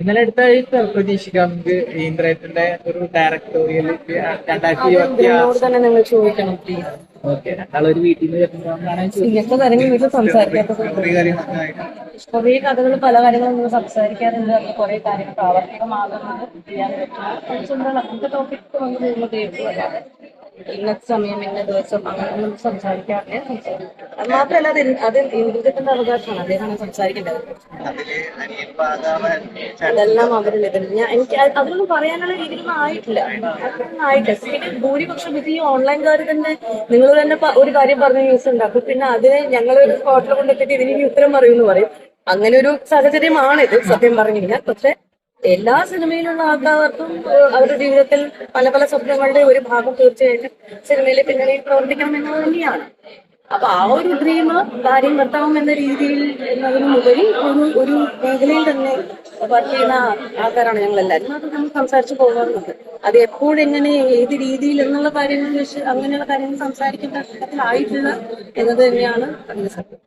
ഇന്നലെ അടുത്ത ആഴ്ച പ്രതീക്ഷിക്കാം. നമുക്ക് ഇന്ദ്രേട്ടന്റെ ഒരു ഡയറക്ടോറിയൽ രണ്ടായിരത്തി ഇരുപത്തി തന്നെ നിങ്ങൾ ചോദിക്കണം പ്ലീസ് ഓക്കെ രണ്ടാളൊരു വീട്ടിൽ ഇങ്ങനത്തെ കാര്യങ്ങൾ വീട്ടിൽ സംസാരിക്കാത്തത് കുറേ കഥകൾ പല കാര്യങ്ങളും നമ്മൾ സംസാരിക്കാറുണ്ട്. അത് കുറെ കാര്യങ്ങൾ പ്രാവർത്തികമാകുന്നത് ചെയ്യാൻ പറ്റും. അങ്ങനത്തെ ടോപ്പിക് വന്ന് പോകുമ്പോൾ കേൾക്കുമല്ലാതെ ഇന്നത്തെ സമയം ഇന്ന ദിവസം അങ്ങനെയൊന്നും സംസാരിക്കാറില്ല. സംസാരിക്കും അത് മാത്രമല്ല അത് ഇൻ- അത് ഇന്ദ്രജിത്തിന്റെ അവകാശമാണ്. അദ്ദേഹമാണ് സംസാരിക്കേണ്ടത്. അതെല്ലാം അവരിൽ ഞാൻ എനിക്ക് അത് അതിനൊന്നും പറയാനുള്ള രീതിയിലൊന്നും ആയിട്ടില്ല. അതൊന്നും ആയിട്ടില്ല. പിന്നെ ഭൂരിപക്ഷം ഇത് ഈ ഓൺലൈൻകാർ തന്നെ നിങ്ങൾ തന്നെ പ- ഒരു കാര്യം പറഞ്ഞ ന്യൂസ് ഉണ്ട്. അപ്പൊ പിന്നെ അതിനെ ഞങ്ങൾ ഒരു സ്പോട്ടിൽ കൊണ്ടെത്തിയിട്ട് ഇതിന് ഇനി ഉത്തരം പറയുമെന്ന് പറയും. അങ്ങനെ ഒരു സാഹചര്യമാണ് ഇത് സത്യം പറഞ്ഞു കഴിഞ്ഞാൽ. പക്ഷെ എല്ലാ സിനിമയിലുള്ള ആൾക്കാർക്കും അവരുടെ ജീവിതത്തിൽ പല പല സ്വപ്നങ്ങളുടെ ഒരു ഭാഗം തീർച്ചയായിട്ടും സിനിമയിലെ പിന്നണിയിൽ പ്രവർത്തിക്കണം എന്നത് തന്നെയാണ്. അപ്പൊ ആ ഒരു ഡ്രീം ഭാര്യയും ഭർത്താവും എന്ന രീതിയിൽ എന്നതിനുപരി ഒരു ഒരു മേഖലയിൽ തന്നെ വർക്ക് ചെയ്യുന്ന ആൾക്കാരാണ് ഞങ്ങൾ എല്ലാവരും അത് നമ്മൾ സംസാരിച്ചു പോകാറുണ്ട്. അത് എപ്പോഴെങ്ങനെ ഏത് രീതിയിൽ എന്നുള്ള കാര്യങ്ങൾ അങ്ങനെയുള്ള കാര്യങ്ങൾ സംസാരിക്കേണ്ട ഘട്ടത്തിലായിട്ടില്ല എന്നത് തന്നെയാണ് അതിന്റെ സത്യം.